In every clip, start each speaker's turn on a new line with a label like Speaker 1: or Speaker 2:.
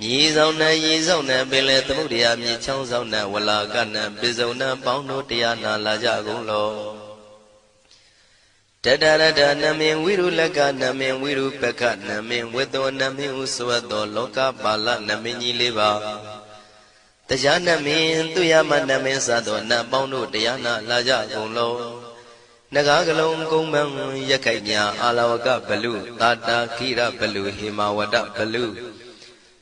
Speaker 1: မြေဆောင်နဲ့ရေဆောင်နဲ့ပင်လေသမုဒ္ဒရာမြေချောင်းဆောင်နဲ့ဝလာကနဲ့ပိစုံနဲ့ပေါင်းတို့တရားနာလာကြကုန်လောတတရတနမင်ဝိရုလကနမင်ဝိရုပကနမင်ဝေသောနမင်ဥဆွတ်သောလောကပါလနမင်ကြီးလေးပါတရားနမင်သူရမနမင်စသောနတ်ပေါင်းတို့တရားနာလာကြကုန်လောနဂါကလုံးကုံမံရက်ခိုက်ညာအာလဝကဘလူတာတာခိရဘလူဟေမဝဒဘလူ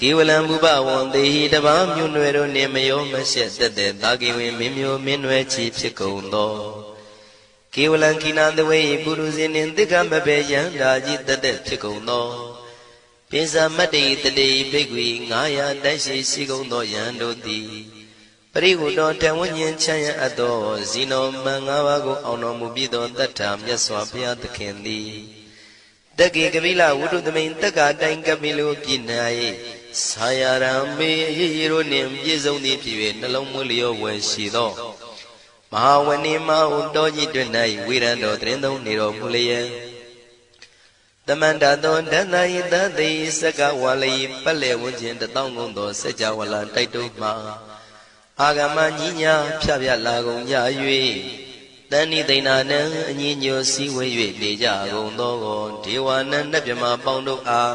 Speaker 1: ကေဝလံဘုဘဝံတေဟိတပါမြို့နွယ်တို့နှင့်မယောမရှက်တက်တဲ့တာကိဝင်မင်းမျိုးမင်းနွယ်ချီဖြစ်ကုန်သောကေဝလံခိနာတဝေပုရုဇဉ်နှင့်တိက္ကမဘေယံဓာကြီးတက်တဲ့ဖြစ်ကုန်သောပိစမတ္တိတတိဘိက္ခွေ900တိုက်ရှိရှိကုန်သောယံတို့သည်ပရိဟုတော်တဝဉ္ဉ္ချမ်းရအပ်သောဇီနောမန်၅ပါးကိုအောင်တော်မူပြီးသောတတ္ထာမြတ်စွာဘုရားသခင်သည်တက္ကေကပိလဝုဒ္ဓသမိန်တက္ကာတိုင်ကပိလိုပြည်၌ ဆာယရံမေအရေးရိုးနှင့်ပြည့်စုံသည်ဖြစ်၍နှလုံးမွေးလျောဝယ်ရှိသောမဟာဝဏိမဟုတောကြီးတွင်၌ဝိရံတော်တရင်သုံးနေတော်မူလျက်တမန္တသောဒန္တယတသိစကဝါလိပက်လေဝန်းကျင်တသောငုံသောစัจ java လာတိုက်တုမှအာဂမညီညာဖြဖြလာကုန်ကြ၍တဏိသိဏနံအညီညွတ်စည်းဝေး၍နေကြကုန်သောဒေဝနံနတ်မြမပေါင်းတို့အား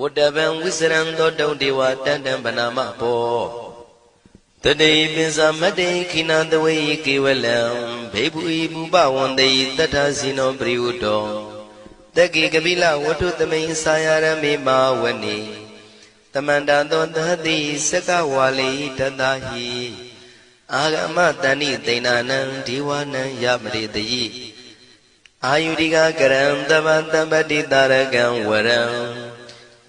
Speaker 1: ဝတ္တဗံဝိစရံသောတုံဒေဝတန္တံဗနာမဘောတတိပိစမတ္တိခိနသဝေကေဝလံဘေဘူဤဘူပဝန္တေတတ္ထဇိနောပရိဝတ္တောတက္ကိကပိလဝတ္ထုသမိန်စာယရမေမာဝနိတမန္တသောသတိစကဝါလိတတဟိအာဂမတဏိသိဏနံဒီဝနံယမရိတိအာယုတိကကရံတပတပတိတာရကံဝရံ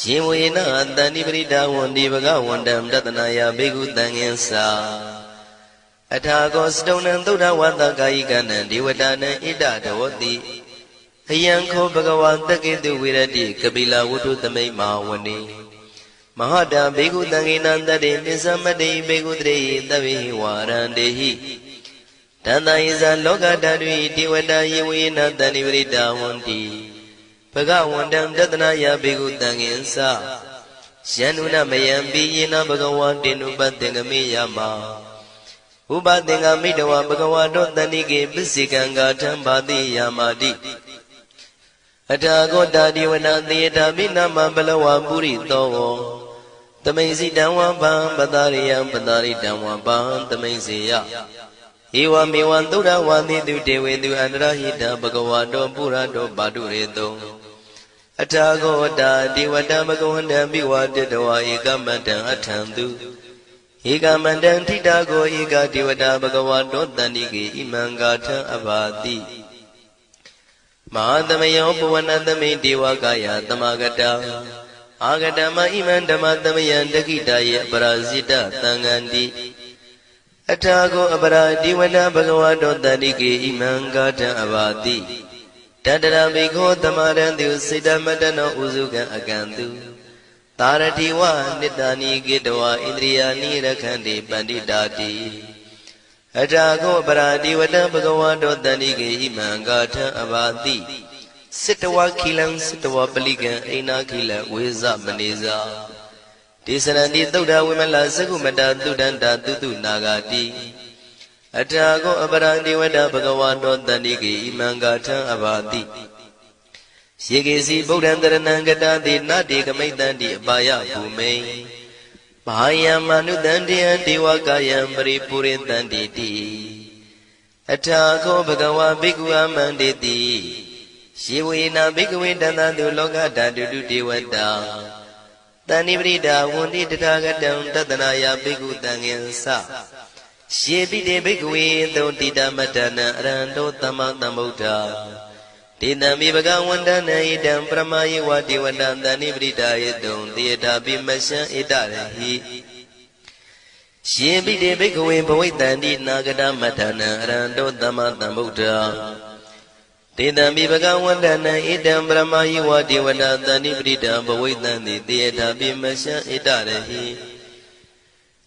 Speaker 1: ရှင်ဝေနတန္တိပရိဒါဝန္ဒီဘဂဝန္တံတတနာယဘေကုတံငင်္စာအထာကောစတုံနံသုဒ္ဓဝတ္တကာယိကနံဒေဝတာနံဣဒတဝတိအယံခောဘဂဝါတက္ကေတုဝိရတိကပိလဝတ္ထုသမိန်မာဝနေမဟာတာဘေကုတံငေနံတတေပစ္စမတေဘေကုတရေတဗေဝါရန္တေဟိတန္တယဇလောကဓာတုဒေဝတာယေဝေနတန္တိပရိတာဝန္တိ ဘဂဝန္တံတတနာယဘေကုတံငင်္စယန္နုနမယံပိယေနဘဂဝါတေနုပတ္တေငမေယမဥပသင်္ကမိတဝဘဂဝါတောတဏိကေပစ္စေကံဂါထံဘာတိယာမာတိအထာဂောတာဒီဝနာသေတာမိနာမဘလဝပုရိသောသမိန်စီတံဝံဗံပတာရိယံပတာရိတံဝံဗံသမိန်စီယဧဝမေဝံသုဒ္ဓဝါတိတုတေဝေတုအန္တရဟိတဘဂဝါတောပုရတောပါတုရေတုံ အထာဂောတာဒီဝတဘဂဝန္တံမိဝတတဝဧကမတံအထံတုဧကမန္တံထိတာကိုဧကဒေဝတာဘဂဝါတောတန္တိကေဣမံဂါထံအဘာတိမဟာသမယောပဝနသမိဒေဝကာယသမဂတာအာဂတမဣမံဓမ္မသမယံတကိတာယေအပရာဇိတသံဃန္တိအထာကိုအပရာဒီဝနဘဂဝါတောတန္တိကေဣမံဂါထံအဘာတိ တတရဘိခောသမရံတုစေတမတနောဥစုကံအကံတုသာရတိဝနိတာနိကေတဝဣန္ဒြိယာနိရခန္တိပန္တိတာတိအထာကိုပရာတိဝတံဘဂဝါတောတန္တိကေဣမံဂါထံအဘာတိစိတဝခိလံစိတဝပလိကံအိနာခိလဝေဇမနေဇာဒေသရဏိသုဒ္ဓဝိမလသကုမတသုဒန္တာတုတုနာဂာတိ အထာကိုအပရာတိဝတ္တဘဂဝါတောတန္တိကေဣမံဂါထံအဘာတိယေကေစီဗုဒ္ဓံတရဏံကတာတိနတေကမိတ္တန္တိအပါယဘူမိန်ဘာယံမနုတန္တေယဒေဝကာယံပရိပုရိတန္တိတိအထာခောဘဂဝါဘိက္ခုအမန္တေတိယေဝေနာဘိက္ခဝေတန္တတုလောကဓာတုတုဒေဝတာတဏိပရိဒါဝန္တိတထာဂတံတတနာယဘိက္ခုတံငင်္စ ယေပိတေဘိက္ခဝေသောတိတမတ္တနံအရဟံတောသမ္မာသမ္ဗုဒ္ဓတေတံမိဘဂဝန္တနံဣတံပရမယေဝတိဝတံတဏိပရိဒါယေတုံတေတာပိမရှံဣတရဟိယေပိတေဘိက္ခဝေဘဝိတန္တိနာဂတမတ္တနံအရဟံတောသမ္မာသမ္ဗုဒ္ဓတေတံမိဘဂဝန္တနံဣတံပရမယေဝတိဝတံတဏိပရိဒံဘဝိတံတိတေတာပိမရှံဣတရဟိ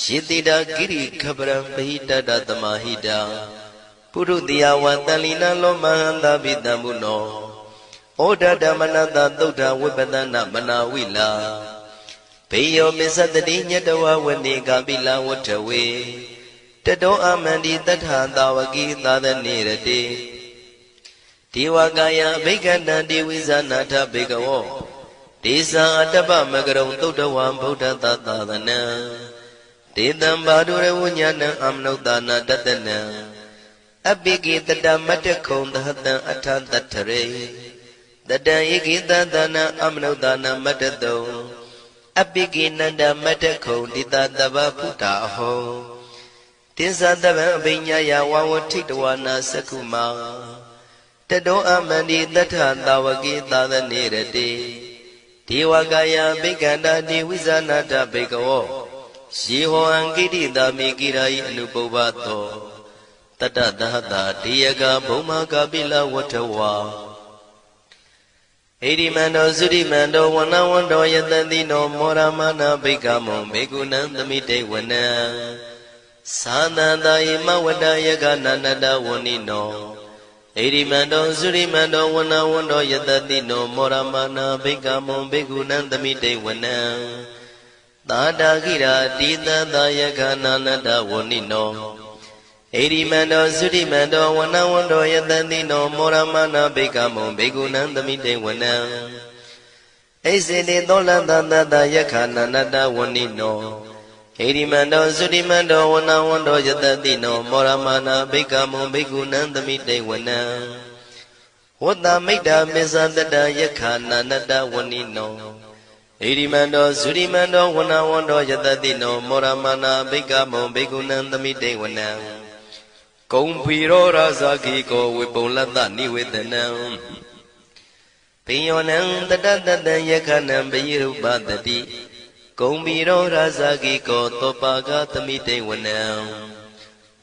Speaker 1: ယေတိတာကိရိခပရံပဟိတတသမဟိတာပုရုတိယဝတလီနာလောမဟန္တာပိတံဘုနောဩဒဓမ္မနတသုဒ္ဓဝိပဒနာမနာဝိလာဘေယောမစ္စတတိညတဝဝနေကပိလဝတ္ထဝေတတောအမန္တိတထသာဝကိသာသနေရတိဒေဝကာယဘိက္ခန္တံဒေဝိဇာနာထဘေကဝောဒေသံအတ္တပမကရုံသုဒ္ဓဝံဗုဒ္ဓသာသာသနံ ဒေတံဘာဒုရဝဉ္ဇဏံအမနုဿာနာတတနံအပိကိတတမတ္တခုံသဟတံအထတတ္ထရေတတံဧကိတသနံအမနုဿာနာမတ္တတုံအပိကိနန္ဒမတ္တခုံတိတတဗ္ဗဖုတာအဟောတင်္သတဗံအပိညာယဝဝထိတဝနာသက္ကုမာတတောအမန္တိတထသာဝကိသာသနေရတိဒေဝကာယဘိက္ခန္တာဒေဝိဇာနာတဘေကဝော ယေဟောအံကိတိတာမိကိရာယအနုပုပ္ပသောတတ္တသဟတာဒေယကဘုံမာကပိလဝတ္ထဝါဣရိမန္တောသုရိမန္တောဝနဝန္တောယတတိနောမောရမနာဘိကမောဘေကုဏံသမိတေဝနံသာသန္တာယမဝတ္တယကနန္တဝဏိနောဣရိမန္တောသုရိမန္တောဝနဝန္တောယတတိနောမောရမနာဘိကမောဘေကုဏံသမိတေဝနံ သာတာခိရာတိတသာယကနာနတဝဏိနောဣရိမန္တောသုရိမန္တောဝနဝန္တောယတတိနောမောရမနာဘိကမောဘေကုဏံသမိတေဝနံဣစေတေသောလန္တတတယခာနာနတဝဏိနောဣရိမန္တောသုရိမန္တောဝနဝန္တောယတတိနောမောရမနာဘိကမောဘေကုဏံသမိတေဝနံဝတ္တမိတ်တာမေဇတတယခာနာနတဝဏိနော ဣရိမန္တောသုရိမန္တောဝနဝန္တောယတတိနောမောရမနာဘိကမောဘေကုဏံသမိတေဝနံကုံဖီရောရာဇာခိကောဝေပုံလတ္တနိဝေဒနံပိယောနံတတတတံယခဏံပယိရုပတတိကုံဖီရောရာဇာခိကောသောပါကသမိတေဝနံ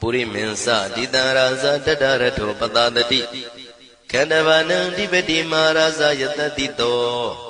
Speaker 1: ပုရိမင်းစတိတံရာဇာတတရထောပတတတိခန္ဓဗာနံဓိပတိမာရာဇာယတတိတော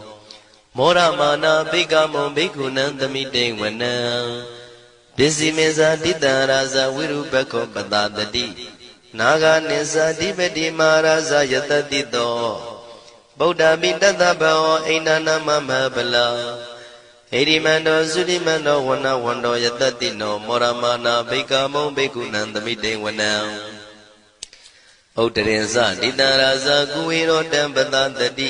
Speaker 1: မောရမာနာဘိကမောဘိက္ခုနံသမိတေဝနံပစ္စည်းမေဇာတိတံရာဇဝိရုပခောပတတတိနာဂာနိဇာတိပတိမာရာဇယတတိတောဗုဒ္ဓမိတတဘောအိန္ဒနာမမဗလာဣရိမန္တောသုတိမန္တောဝနဝန္တောယတတိနောမောရမာနာဘိကမောဘိက္ခုနံသမိတေဝနံဥဒ္ဒရင်ဇတိတံရာဇကုဝေရောတံပတတတိ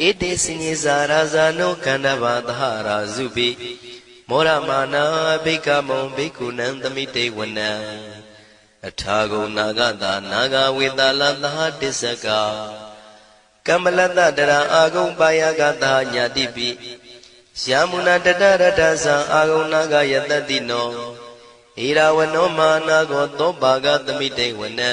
Speaker 1: ဧတေစိနိဇာရာဇာနောကန္တဘာသဟရာဇုပိမောရမာနာဘိကမုံဘိက္ခုနံသမိတေဝနံအထာဂုံနာဂတာနာဂဝေတာလသဟတစ္စကကမ္မလတတရာအာဂုံပါယကတာညာတိပိယာမုနာတတရတသံအာဂုံနာဂယတတိနောဣရာဝနောမာနာကောသောဘာဂသမိတေဝနံ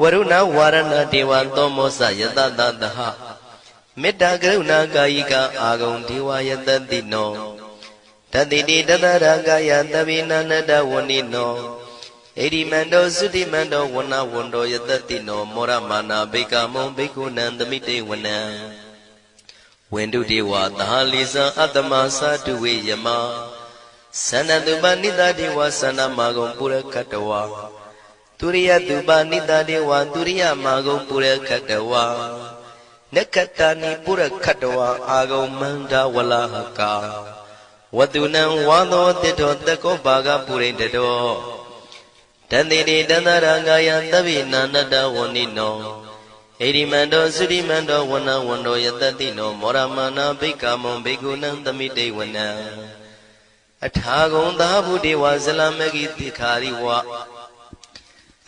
Speaker 1: ဝရုဏဝါရဏတေဝသောမောဇယတတတဟမေတ္တာကရုဏာကာယိကအာဂုံဒေဝယတတိနောတတိတိတတရကာယသဗ္ဗိနန္တဝဏိနောဣတိမန္တောသုတိမန္တောဝနဝန္တောယတတိနောမောရမာနာဘိကမုံဘိက္ခုနံသမိတေဝနံဝန္တုတေဝသာလိဇံအတ္တမသာတုဝေယမသန္တတုပနိတတေဝသန္နမာဂုံပုရကတဝါ သူရိယသူပါနိတတေဝံသူရိယမာဂုံပုရခတဝါနက္ခတနိပုရခတဝါအာဂုံမန္တဝလဟကာဝတုနံဝါသောတိတောတကောပါကပုရိတတောတန်တိတေတန္တရာကာယသဗ္ဗိနာနတဝဏိနောဣတိမန္တောသုတိမန္တောဝနဝန္တောယတတိနောမောရမနာဘိက္ခမုံဘိက္ခုနံသမိတေဝနံအထာဂုံသာဘုဒေဝဇလမဂိတိခာရိဝ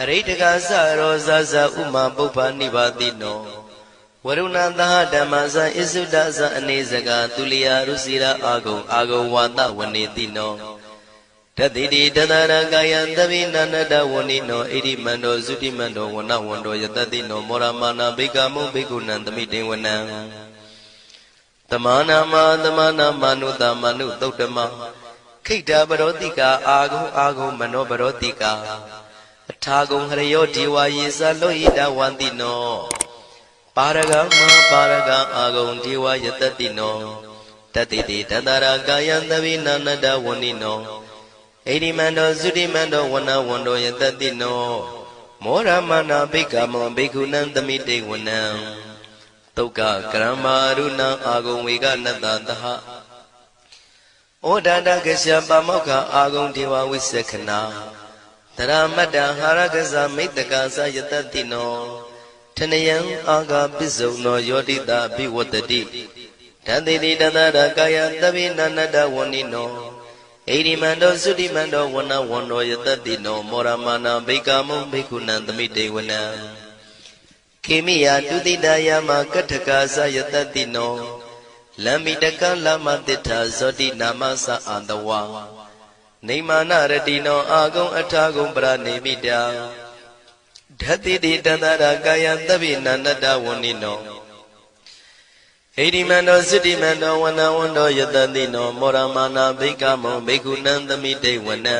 Speaker 1: အရိတကသရောဇဇဥမာပုပ္ပနိပါတိနောဝရုဏသဟဓမ္မဇံဣစုဒဇံအနေစကာသူလျာရုစီရာအာဂုံအာဂုံဝါဒဝနေတိနောတတိတိတတရကာယံသဗ္ဗိနန္တဝဏိနောဣရိမန္တောသုတိမန္တောဝနဝန္တောယတတိနောမောရမာနာဘိကမုဘိကုဏံသမိတေဝနံတမနာမတမနာမနုတမနုသုတ်တမခိတ္တပရောတိကာအာဂုံအာဂုံမနောပရောတိကာ အထာဂုံဟရယောဒေဝယေသလောဟိတဝန္တိနောပါရဂမပါရဂအာဂုံဒေဝယတတိနောတတိတိတတရာကာယံသဗ္ဗိနာနတဝဏိနောဣတိမန္တောသုတိမန္တောဝနဝန္တောယတတိနောမောရမနာဘိက္ခမောဘိက္ခုနံသမိတေဝနံတုတ်ကကရမရုဏအာဂုံဝေကနတသဟဩဒန္တကစ္စပမောက္ခအာဂုံဒေဝဝိသခနာ တရမတ္တဟာရကဇမိတ္တကာသယတတိနောထနယံအာဂပစ္စုံနောယောတိတာဘိဝတ္တိတန်တိတိတတရကာယသဗ္ဗိနန္တဝဏိနောဣရိမန္တောသုတိမန္တောဝနဝန္တောယတတိနောမောရမာနာဘိကာမုံဘိက္ခုနံသမိတေဝနံခေမိယတုတိတယမကထကာသယတတိနောလမ္မိတကလမတိထာဇောတိနာမသအန္တဝါ နေမာနရတိနောအာဂုံအထာဂုံပရနေမိတာဓတ္တိတိတန္တရာကာယသဗ္ဗိနန္တဝဏိနောဣတိမန္တောစိတိမန္တောဝနဝန္တောယတတိနောမောရမာနာဘိကမောဘိက္ခုနံသမိတေဝနံ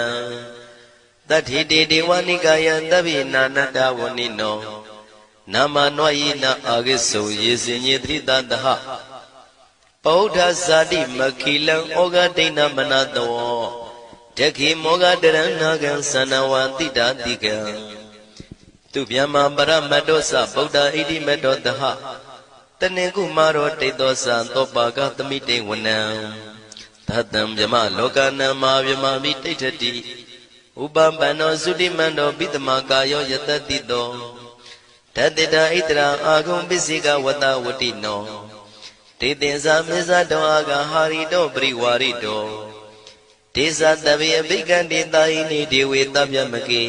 Speaker 1: တတိတေဒေဝနိကာယသဗ္ဗိနာနတဝဏိနောနာမနောယိနာအာဂိစုံယေစင်ညေတိတတဟပောဓဇာတိမခိလံဩဃဒိဏမနတော တခိမောဃတရဏဂံသနဝတိတာတိကံသူဗျမပရမတ္တောသဗုဒ္ဓဣတိမတ္တောတဟတနေကုမာရောတိတောသံသောပါကသမိတေဝနံသတ္တံဗျမလောကနံမာဗျမမိတိဋ္ဌတိဥပပန္နောသုတိမန္တောပိတမကာယောယတတိတောတတ္တတာဣတရာအာဂုံပစ္စေကဝတဝတိနောတေတင်္စာမေဇတောအာဂဟာရိတောပရိဝါရိတော ဒေသတဗေအဘိကံတေတာဟိနိဒေဝေတဗျမကေ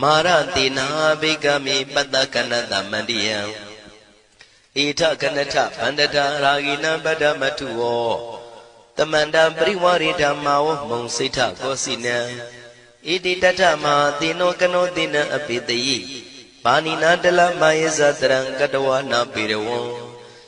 Speaker 1: မာရတိနာဘိကမိပတ္တကနတမန္တိယံဣထကနထဗန္တတာရာဂိနံပတ္တမထုဝောတမန္တပရိဝရိဓမ္မာဝမုံစိဋ္ဌကောစီနံဣတိတထမဟာတိနောကနောတိနံအပိတယိပါဏိနာတလမယေဇတရံကတဝနာပေရဝံ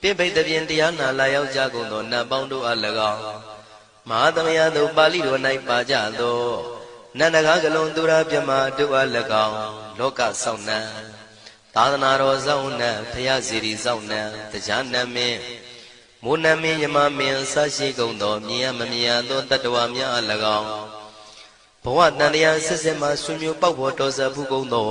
Speaker 1: ပိပိတပြင်တရားနာလာရောက်ကြကုန်သောနတ်ပေါင်းတို့အား၎င်းမဟာသမယသို့ပါဠိတော်၌ပါကြသောနန္ဒကားကလုံးသူရာမြမတို့အား၎င်းလောကဆောင်နှံသာသနာတော်ဆောင်နှံဖရာစီရီဆောင်နှံတရားနမင်းမိုးနမင်းယမမင်းဆရှိကုန်သောမြင်ရမမြင်ရသောတတ္တဝါများအား၎င်းဘဝတန်တရားဆက်ဆက်မှဆွေမျိုးပေါက်ဖို့တော်စပ်ဘူးကုန်သော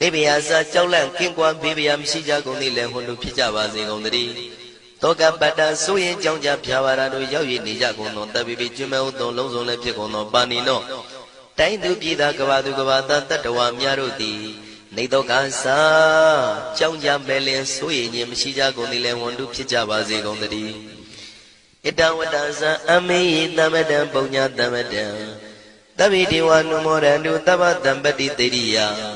Speaker 1: နေဗျာစာကြောက်လန့်ကင်းကွာဘေးဗျာမရှိကြကုန်သည်လည်းဟွန်လူဖြစ်ကြပါစေကုန်သတည်းတောကပတ္တဆိုရင်ကြောင့်ကြဖြာပါရတို့ရောက်ရည်နေကြကုန်သောတပိပိကျွမဲဥသုံးလုံးစုံလည်းဖြစ်ကုန်သောပါဏိနောတိုင်းသူပြည်သားကဘာသူကဘာသားတတ္တဝါများတို့သည်နေတော့ကစားကြောင့်ကြမဲ့လင်ဆိုရင်ခြင်းမရှိကြကုန်သည်လည်းဝန်တုဖြစ်ကြပါစေကုန်သတည်းဣတဝတ္တဇံအမေယသမတံပုံညာသမတံတဗိဒေဝနုမောရန္တုတဗ္ဗတံပတိတေရိယ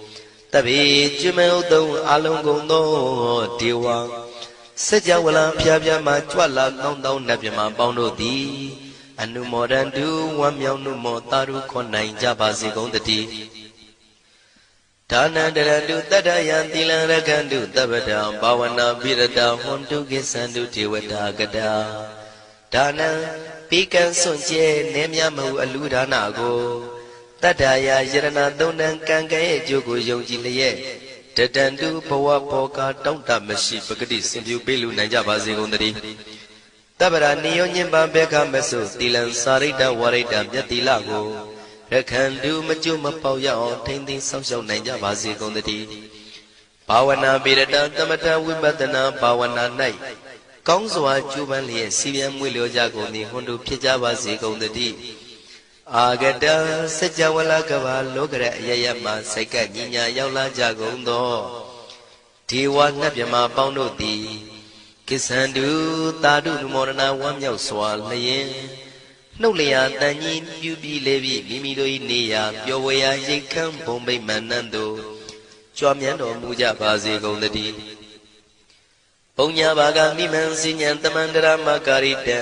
Speaker 1: တပိကျွမေဥတုံအလုံးကုန်သောဒေဝစัจ java လံဖျားဖျားမှကြွလာကောင်းသောနတ်မြမပေါင်းတို့သည်အနုမောဒန္တုဝမ်းမြောက်နှုမောတာရုခွန်နိုင်ကြပါစေကုန်တည်းဒါနန္တရတုတတ္တယံသီလံရကန္တုတပ္ပတံဘာဝနာပိရတဟွန်တုကိသန္တုဒေဝတာကတာဒါနံပိကံစွန့်ကျဲနေမြမဟုအလူဒါနကို တတ္တယာယရဏသုံးတန်ကံကဲရဲ့အကျိုးကိုယုံကြည်လျက်တတန္တုဘဝဘောကတောင့်တမရှိပဂတိစင်ပြူပေးလူနိုင်ကြပါစေကုန်သတည်းတပ္ပရာနိယောညင်ပံဘေခမဆုသီလံစာရိတ္တဝရိတ္တမြတ်တိလကိုရခန္တုမကျွမပေါရအောင်ထိမ့်သိမ်းဆောက်ရှောက်နိုင်ကြပါစေကုန်သတည်းဘာဝနာပိရတံသမထဝိပဿနာဘာဝနာ၌ကောင်းစွာကျူးပန်းလျက်စီပြန်မွေလျောကြကုန်သည်ဟွန်တို့ဖြစ်ကြပါစေကုန်သတည်း အာဂတံစัจ java လကဘာလောကရအယယမစိတ်ကညီညာရောက်လာကြကုန်သောဒေဝနတ်မြမပေါင်းတို့သည်ကိစ္ဆန္တုတာတုနမောရဏဝမ်းမြောက်စွာလျင်နှုတ်လျာတန်ကြီးပြူပြီးလေပြီးမိမိတို့၏နေရာပျော်ဝေရာရိတ်ခမ်းဘုံဗိမာန်နန်းတို့ကြွမြန်းတော်မူကြပါစေကုန်သတည်းပုံညာဘာကမိမံစဉ္ဉံတမန္တရမကာရိတံ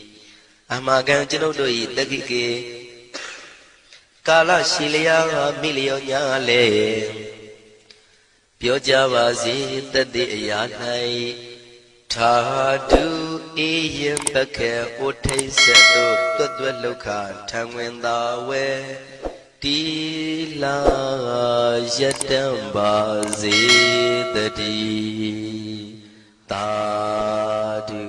Speaker 1: အမကံကျွန်ုပ်တို့၏တက္ကိကေကာလရှိလျာမိလျောညာလေပြောကြပါစေတတိအရာ၌ထာတုအေယံပခေဥထိတ်ဆက်တို့တွတ်တွတ်လောက်ခထံဝင်သာဝဲတီလာယတံပါစေတတိသာဓု